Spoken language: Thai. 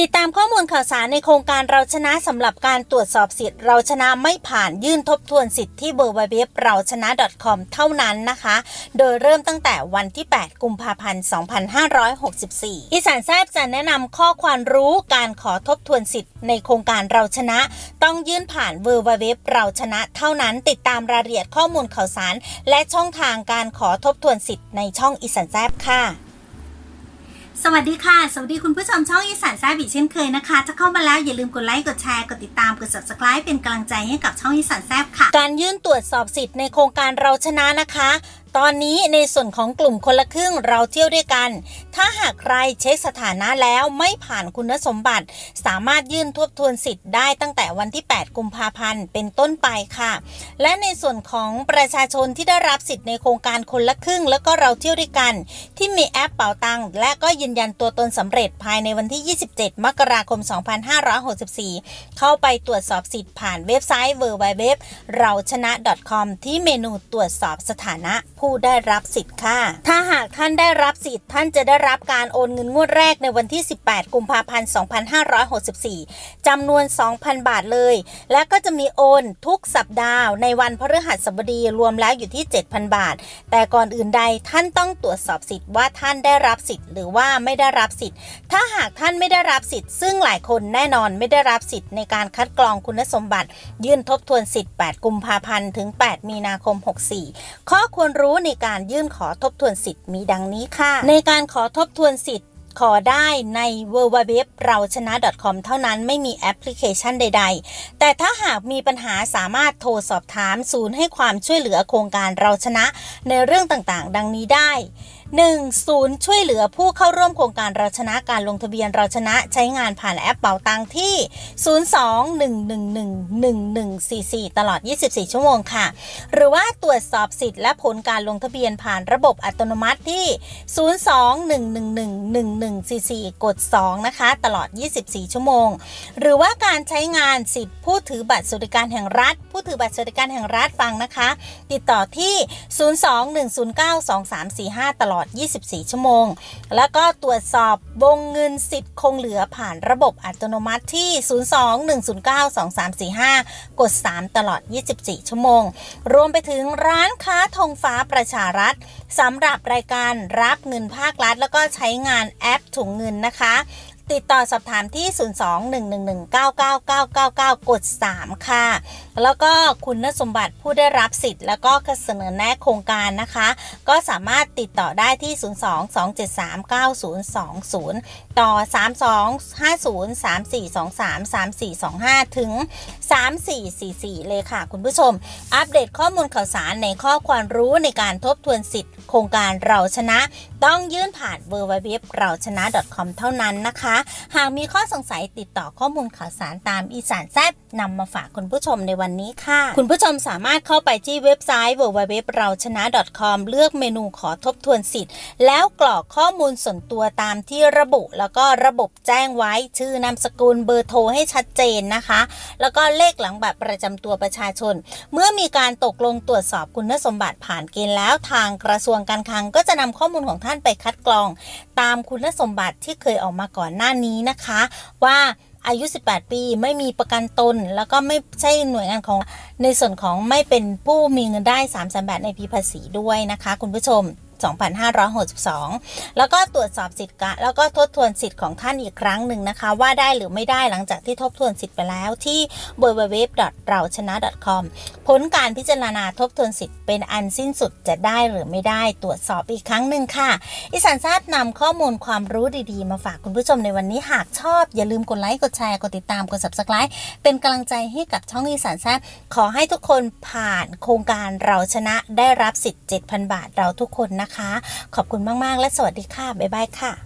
ติดตามข้อมูลข่าวสารในโครงการเราชนะสำหรับการตรวจสอบสิทธิ์เราชนะไม่ผ่านยื่นทบทวนสิทธิ์ที่เบอร์เว็บเราชนะ .com เท่านั้นนะคะ โดยเริ่มตั้งแต่วันที่ 8 กุมภาพันธ์ 2564 อีสานแซบจะแนะนำข้อความรู้การขอทบทวนสิทธิ์ในโครงการเราชนะ ต้องยื่นผ่านเบอร์เว็บเราชนะ เท่านั้นติดตามรายละเอียดข้อมูลข่าวสาร และช่องทางการขอทบทวนสิทธิ์ในช่องอีสานแซบค่ะ สวัสดีค่ะ สวัสดีคุณผู้ชมช่องอีสานแซ่บีเช่นเคยนะคะ ถ้าเข้ามาแล้วอย่าลืมกดไลค์ กดแชร์ กดติดตาม กด subscribe เป็นกำลังใจให้กับช่องอีสานแซ่บค่ะ การยื่นตรวจสอบสิทธิ์ในโครงการเราชนะนะคะ ตอนนี้ในส่วนของกลุ่มคนละครึ่งเราเที่ยวด้วยกัน ถ้าหากใครเช็คสถานะแล้วไม่ผ่านคุณสมบัติ สามารถยื่นทบทวนสิทธิ์ได้ตั้งแต่วันที่ 8 กุมภาพันธ์ เป็นต้นไปค่ะ และในส่วนของประชาชนที่ได้รับสิทธิ์ในโครงการคนละครึ่ง แล้วก็เราเที่ยวด้วยกัน ที่มีแอปเป๋าตังค์และก็ยืนยันตัวตนสำเร็จภายในวันที่ 27 มกราคม 2564 เข้าไปตรวจสอบสิทธิ์ผ่านเว็บไซต์ www เราชนะ .com ที่เมนูตรวจสอบสถานะผูผู้ได้รับสิทธิ์ค่ะ ถ้าหากท่านได้รับสิทธิ์ ท่านจะได้รับการโอนเงินงวดแรกในวันที่ 18 กุมภาพันธ์ 2564 จำนวน 2,000 บาทเลย และก็จะมีโอนทุกสัปดาห์ในวันพฤหัสบดีรวมแล้วอยู่ที่ 7,000 บาท แต่ก่อนอื่นใดท่านต้องตรวจสอบสิทธิ์ว่าท่านได้รับสิทธิ์หรือว่าไม่ได้รับสิทธิ์ ถ้าหากท่านไม่ได้รับสิทธิ์ ซึ่งหลายคนแน่นอนไม่ได้รับสิทธิ์ในการคัดกรองคุณสมบัติ ยื่นทบทวนสิทธิ์ 8 กุมภาพันธ์ ถึง 8 มีนาคม 64 ข้อควรรู้ในการยื่นขอทบทวนสิทธิ์มีดังนี้ค่ะ ในการขอทบทวนสิทธิ์ขอได้ใน w w w เราชนะ .com เท่านั้นไม่มีแอปพลิเคชันใด ๆ แต่ถ้าหากมีปัญหาสามารถโทรสอบถามศูนย์ให้ความช่วยเหลือโครงการเราชนะในเรื่องต่างๆ ดังนี้ได้ 1. ศูนย์ช่วยเหลือผู้เข้าร่วมโครงการเราชนะการลงทะเบียนเราชนะใช้งานผ่านแอปเป๋าตังที่ 02-111-1144 ตลอด 24 ชั่วโมงค่ะ หรือว่าตรวจสอบสิทธิ์และผลการลงทะเบียนผ่านระบบอัตโนมัติที่ 02-111-1144 กด 2 นะคะ ตลอด 24 ชั่วโมง หรือว่าการใช้งานสิทธิ์ผู้ถือบัตรสวัสดิการแห่งรัฐ ผู้ถือบัตรสวัสดิการแห่งรัฐฟังนะคะ ติดต่อที่ 02-109-2345 ตลอดอด 24 ชั่วโมง แล้วก็ตรวจสอบวงเงินสิทธิ์คงเหลือผ่านระบบอัตโนมัติที่ 02-109-2345 กด 3 ตลอด 24 ชั่วโมง รวมไปถึงร้านค้าธงฟ้าประชารัฐสำหรับรายการรับเงินภาครัฐ แล้วก็ใช้งานแอปถุงเงินนะคะติดต่อสอบถามที่ 02-111-99999กด 3 ค่ะ แล้วก็คุณสมบัติผู้ได้รับสิทธิ์แล้วก็เสนอแนะโครงการนะคะ ก็สามารถติดต่อได้ที่ 02-273-9020 ต่อ 3250-3423-3425 ถึง 3444 เลยค่ะ คุณผู้ชม อัปเดตข้อมูลข่าวสารในข้อความรู้ในการทบทวนสิทธิ์โครงการเราชนะ ต้องยื่นผ่าน w w w เราชนะ .com เท่านั้นนะคะ หากมีข้อสงสัยติดต่อข้อมูลข่าวสารตามอีสานแซบนำมาฝากคุณผู้ชมในวันนี้ค่ะ คุณผู้ชมสามารถเข้าไปที่เว็บไซต์ www เราชนะ .com เลือกเมนูขอทบทวนสิทธิ์ แล้วกรอกข้อมูลส่วนตัวตามที่ระบุ แล้วก็ระบบแจ้งไว้ชื่อนามสกุลเบอร์โทรให้ชัดเจนนะคะ แล้วก็เลขหลังบัตรประจำตัวประชาชน เมื่อมีการตกลงตรวจสอบคุณสมบัติผ่านเกณฑ์แล้วทางกระทรวงการคลังก็จะนำข้อมูลของท่านไปคัดกรอง ตามคุณสมบัติที่เคยออกมาก่อนหน้านี้นะคะ ว่า อายุ 18 ปี ไม่มีประกันตน แล้วก็ไม่ใช่หน่วยงานของในส่วนของไม่เป็นผู้มีเงินได้3ามแสนบาทในปีภาษีด้วยนะคะ คุณผู้ชม 2562 แล้วก็ตรวจสอบสิทธิ์กะแล้วก็ทบทวนสิทธิ์ของท่านอีกครั้งหนึ่งนะคะ ว่าได้หรือไม่ได้หลังจากที่ทบทวนสิทธิ์ไปแล้วที่ www เราชนะ .com ผลการพิจารณาทบทวนสิทธิ์เป็นอันสิ้นสุดจะได้หรือไม่ได้ตรวจสอบอีกครั้งหนึ่งค่ะอีสานทราบนำข้อมูลความรู้ดีๆ มาฝากคุณผู้ชมในวันนี้หากชอบ อย่าลืมกดไลค์กดแชร์กดติดตามกด subscribe เป็นกำลังใจให้กับช่องอีสานทราบขอให้ทุกคนผ่านโครงการเราชนะได้รับสิทธิ์ 7,000 บาทเราทุกคนนะนะคะ ขอบคุณมาก ๆ และสวัสดีค่ะ บ๊ายบายค่ะ